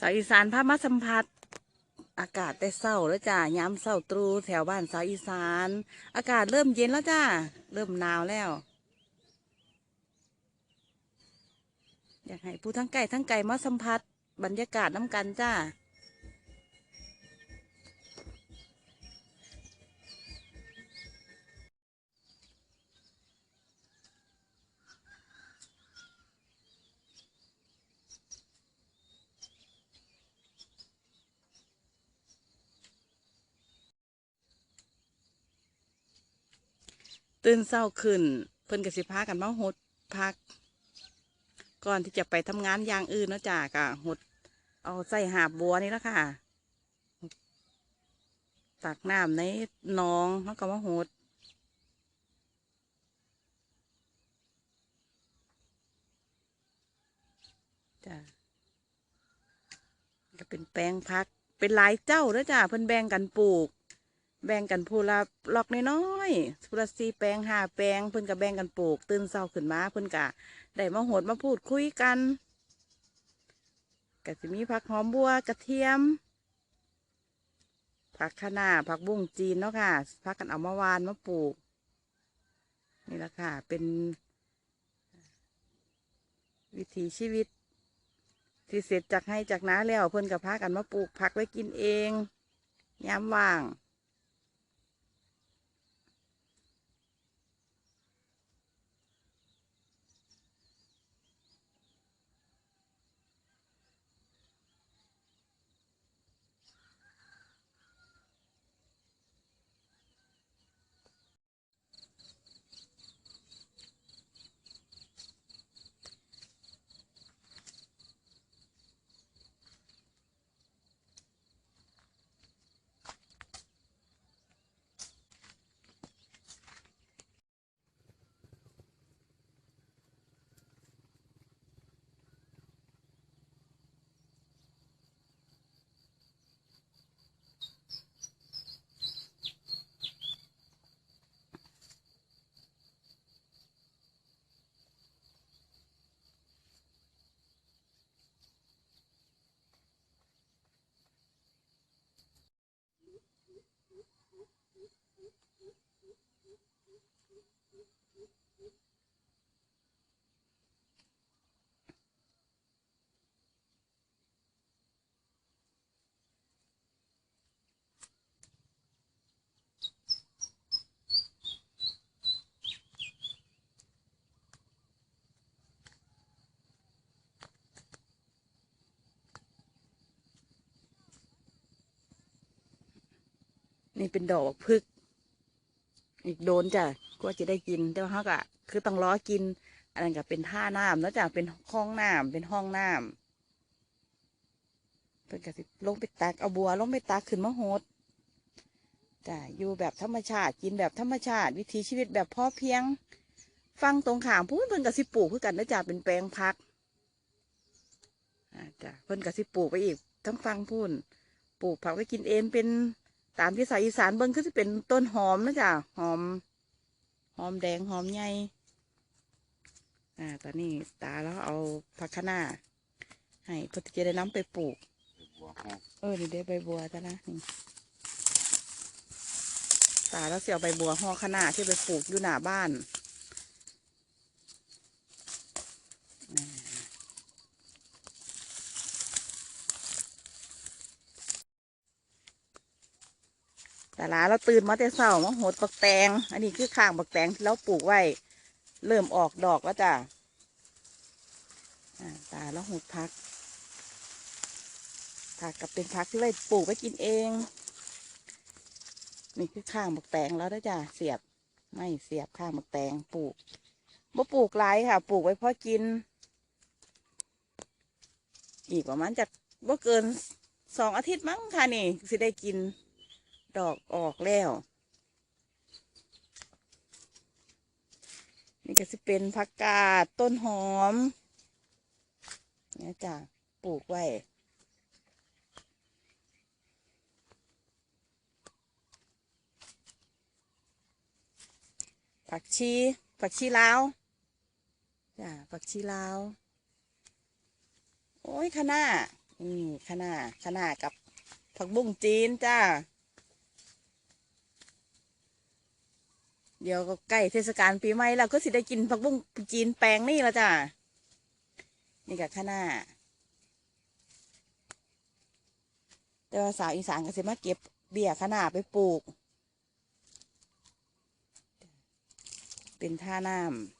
สาวอีสานพามาสัมผัส อากาศแต่เศร้าแล้วจ้าย้ำเศร้าตรูแถวบ้านสาวอีสาน อากาศเริ่มเย็นแล้วจ้า เริ่มหนาวแล้ว อยากให้ผู้ทั้งไก่ทั้งไก่มาสัมผัส บรรยากาศน้ำกันจ้า ตื่นเศร้าขึ้น เพิ่นกสิพากันมาหดพัก ก่อนที่จะไปทำงานอย่างอื่นเนาะจ้ากะหด เอาใส่หาบบัวนี่ละค่ะ ตักน้ำในหนองแล้วก็มาหดจ้ะก็เป็นแปลงพัก เป็นหลายเจ้าเด้อจ้าเพิ่นแบ่งกันปลูก แบ่งกันพูละลอกน้อยๆพูละสี่แปลงห้าแปลงเพิ่นก็แบ่งกันปลูก ตื่นเช้าขึ้นมาเพิ่นก็ได้มาโหดมาพูดคุยกันก็จะมีผักหอมบัวกระเทียม ผักคะน้าผักบุ้งจีนเนาะค่ะพักกันเอามาวานมาปลูก นี่แหละค่ะ เป็น วิถีชีวิตที่เสร็จจากให้จากน้าแล้วเพิ่นกับพากันมาปลูกผักไว้กินเองยามว่าง นี่เป็นดอกพึก อีกโดนจ้ะก็จะได้กินแต่ว่าเขาก็คือต้องล้อกิน อันนั้นก็เป็นท่าน้ำแล้วจ้ะเป็นห้องน้ำเป็นห้องน้ำเพิ่นก็สิลงไปตักเอาบัวลงไปตักขึ้นมาโหดจ้ะอยู่แบบธรรมชาติกินแบบธรรมชาติ วิถีชีวิตแบบพอเพียง ฟังตรงขามพูดเพิ่นก็สิปลูกคือกันนะจ้ะเป็นแปลงพักจ้ะเพิ่นก็สิปลูกไปอีกทั้งฟังพูนปลูกผักไว้กินเองเป็น ตามที่สายอีสานเบิ้งคือจะเป็นต้นหอมนะจ๊ะหอม หอมแดงหอมใหญ่อ่าตอนนี้ตาแล้วเอาผักคะน้าให้เพื่อจะได้น้ำไปปลูก เออนี่ได้ใบบัวจ้ะนะนี่ตาแล้วเสียใบบัวห่อคะน้าที่ไปปลูกอยู่หน้าบ้านอ่าแต่ ละเราตื่นมาแต่เช้ามาโหดปักแตง อันนี้คือข้างปักแตงที่เราปลูกไว้ เริ่มออกดอกแล้วจ้ะตาแล้วหดพักผักกับเป็นผักที่ไว้ปลูกไว้กินเอง นี่คือข้างบักแตงแล้วนะจ้ะเสียบไม่เสียบข้างบักแตงปลูกบ่ปลูกหลายค่ะ ปลูกไว้พอกิน อีกประมาณจากบ่เกินสองอาทิตย์มั้งค่ะนี่สิได้กิน ดอกออกแล้ว นี่ก็สิเป็นผักกาดต้นหอมเนี่ยจ้ะปลูกไว้ผักชีผักชีลาวจ้ะผักชีลาวโอ้ยคะน้านี่ขนาขนากับผักบุ้งจีนจ้า เดี๋ยวก็ใกล้เทศกาลปีใหม่แล้วก็สิได้กินผักบุ้งจีนแปลงนี่แล้วจ้านี่กับข้าหน้า แต่ว่าสาวอีสานก็สิมาเก็บเบี้ยขนาไปปลูก เป็นท่าน้ำ